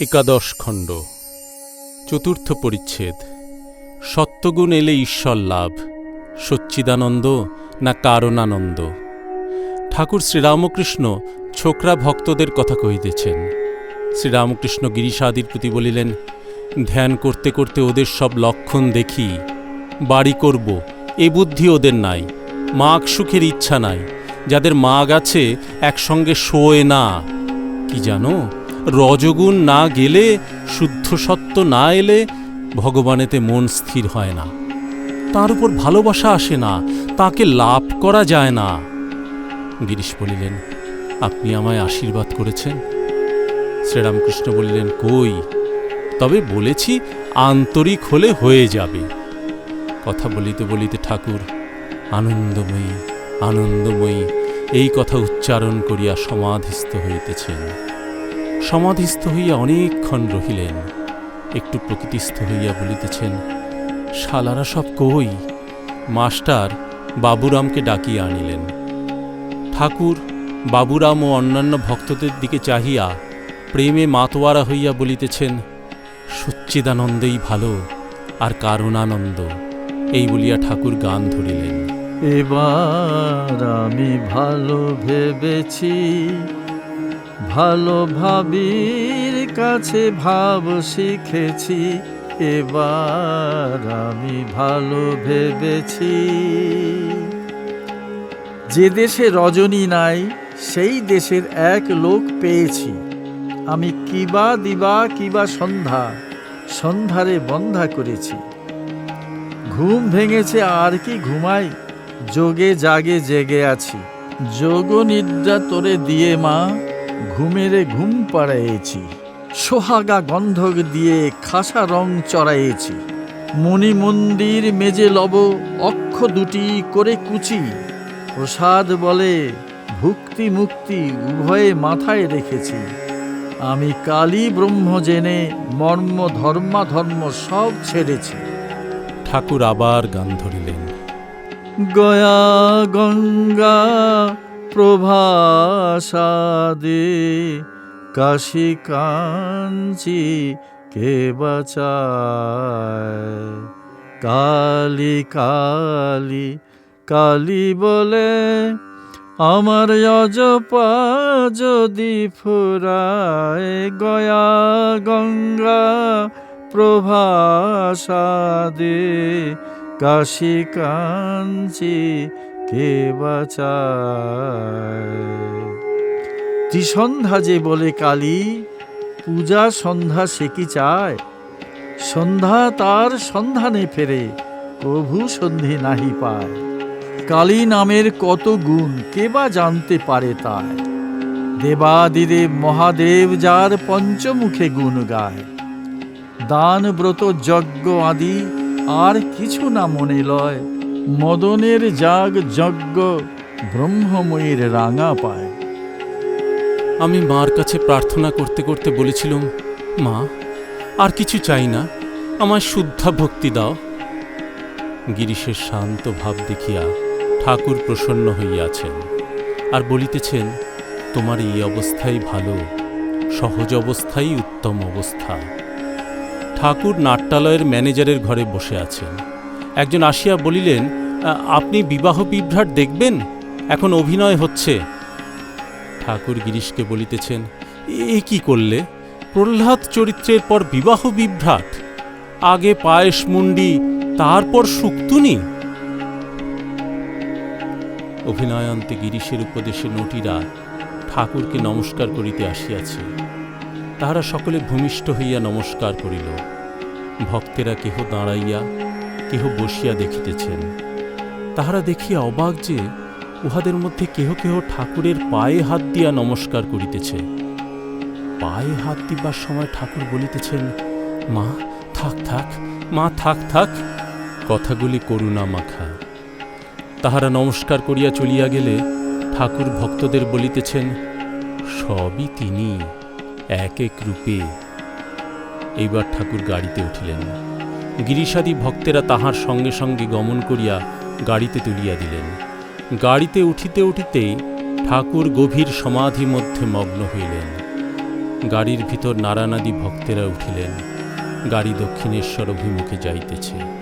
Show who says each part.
Speaker 1: একাদশ খণ্ড, চতুর্থ পরিচ্ছেদ। সত্যগুণ এলে ঈশ্বর লাভ, সচ্চিদানন্দ না কারণানন্দ ঠাকুর শ্রীরামকৃষ্ণ ছোকরা ভক্তদের কথা কহিতেছেন। শ্রীরামকৃষ্ণ গিরিশাদির প্রতি বলিলেন, ধ্যান করতে করতে ওদের সব লক্ষণ দেখি। বাড়ি করব, এ বুদ্ধি ওদের নাই। মাগ সুখের ইচ্ছা নাই। যাদের মাগ আছে, একসঙ্গে শোয় না। কি জানো? রজগুণ না গেলে, শুদ্ধ সত্য না এলে ভগবানেতে মন স্থির হয় না। তার উপর ভালোবাসা আসে না, তাকে লাভ করা যায় না। গিরিশ বলিলেন, আপনি আমায় আশীর্বাদ করেছেন। শ্রীরামকৃষ্ণ বলিলেন, কই? তবে বলেছি, আন্তরিক হলে হয়ে যাবে। কথা বলিতে বলিতে ঠাকুর, আনন্দময়ী আনন্দময়ী, এই কথা উচ্চারণ করিয়া সমাধিস্থ হইতেছেন। সমাধিস্থ হইয়া অনেকক্ষণ রহিলেন। একটু প্রকৃতিস্থ হইয়া বলিতেছেন, শালারা সব কই? মাস্টার বাবুরামকে ডাকিয়া আনিলেন। ঠাকুর, বাবুরাম ও অন্যান্য ভক্তদের দিকে চাহিয়া প্রেমে মাতোয়ারা হইয়া বলিতেছেন সচ্চিদানন্দেই ভালো আর কারণানন্দ। এই বলিয়া ঠাকুর গান ধরিলেন।
Speaker 2: এবার আমি ভালো ভেবেছি ভালো ভাবির কাছে ভাব শিখেছি, এবার আমি ভালো ভেবেছি। যে দেশে রজনী নাই, সেই দেশের এক লোক পেয়েছি। আমি কিবা দিবা কিবা সন্ধ্যা, সন্ধ্যারে বন্ধা করেছি। ঘুম ভেঙেছে আর কি ঘুমাই, যোগে জাগে জেগে আছি। যোগ নিদ্রা তোরে দিয়ে মা ঘুমেরে ঘুম পাড়াইছি সোহাগা গন্ধক দিয়ে খাসা রং চড়াইছি মণি মন্দির মেজে লব অক্ষ দুটি করে কুচি প্রসাদ বলে ভুক্তি মুক্তি উভয়ে মাথায় রেখেছি আমি কালী ব্রহ্ম জেনে মর্ম ধর্মাধর্ম সব ছেড়েছি।
Speaker 1: ঠাকুর আবার গান ধরিলেন।
Speaker 2: গয়া গঙ্গা প্রভাসাদে কাশী কাঞ্চি কে বাঁচায়? কালি কালি কালি বলে, আমার অজপা যদি ফুরায় গয়া গঙ্গা প্রভাসাদে কাশী কাঞ্চি কে বাঁচায়? ত্রিসন্ধ্যা যে বলে কালী, পূজা সন্ধ্যা সে কি চায়? সন্ধ্যা তার সন্ধানে ফেরে, প্রভু সন্ধি নাহি পায়। কালী নামের কত গুণ, কে বা জানতে পারে তাই? দেবাদিদেব মহাদেব যার পঞ্চমুখে গুণ গায়। দান ব্রত যজ্ঞ আদি আর কিছু না মনে লয়। মদনের জাগ যজ্ঞ ব্রহ্মময়ীর রাঙা পায়।
Speaker 1: আমি মার কাছে প্রার্থনা করতে করতে বলেছিলাম, মা, আর কিছু চাই না, আমায় শুদ্ধা ভক্তি দাও। গিরিশের শান্ত ভাব দেখিয়া ঠাকুর প্রসন্ন হইয়াছেন আর বলিতেছেন, তোমার এই অবস্থাই ভালো, সহজ অবস্থাই উত্তম অবস্থা। ঠাকুর নাট্যালয়ের ম্যানেজারের ঘরে বসে আছেন। একজন আসিয়া বলিলেন আপনি বিবাহ বিভ্রাট দেখবেন? এখন অভিনয় হচ্ছে। ঠাকুর গিরিশকে বলিতেছেন, এ কি করলে? প্রহ্লাদ চরিত্রের পর বিবাহ বিভ্রাট। আগে পায়েস মুন্ডি, তারপর সুক্তুনি। অভিনয়ান্তে গিরিশের উপদেশে নটিরা ঠাকুরকে নমস্কার করিতে আসিয়াছে। তাহারা সকলে ভূমিষ্ঠ হইয়া নমস্কার করিল। ভক্তেরা কেহ দাঁড়াইয়া কেহ বসিয়া দেখিতেছেন। তাহারা দেখিয়া অবাক যে উহাদের মধ্যে কেহ কেহ ঠাকুরের পায়ে হাত দিয়া নমস্কার করিতেছে। পায়ে হাত দিবার সময় ঠাকুর বলিতেছেন, মা, থাক থাক, মা, থাক থাক। কথাগুলি করুণা মাখা। তাহারা নমস্কার করিয়া চলিয়া গেলে ঠাকুর ভক্তদের বলিতেছেন, সবই তিনি, এক এক রূপে। এইবার ঠাকুর গাড়িতে উঠিলেন। গিরিশাদি ভক্তেরা তাহার সঙ্গে সঙ্গে গমন করিয়া গাড়িতে তুলিয়া দিলেন। গাড়িতে উঠিতে উঠিতে ঠাকুর গভীর সমাধি মধ্যে মগ্ন হইলেন। গাড়ির ভিতর নারানাদি ভক্তেরা উঠিলেন। গাড়ি দক্ষিণেশ্বর অভিমুখে যাইতেছে।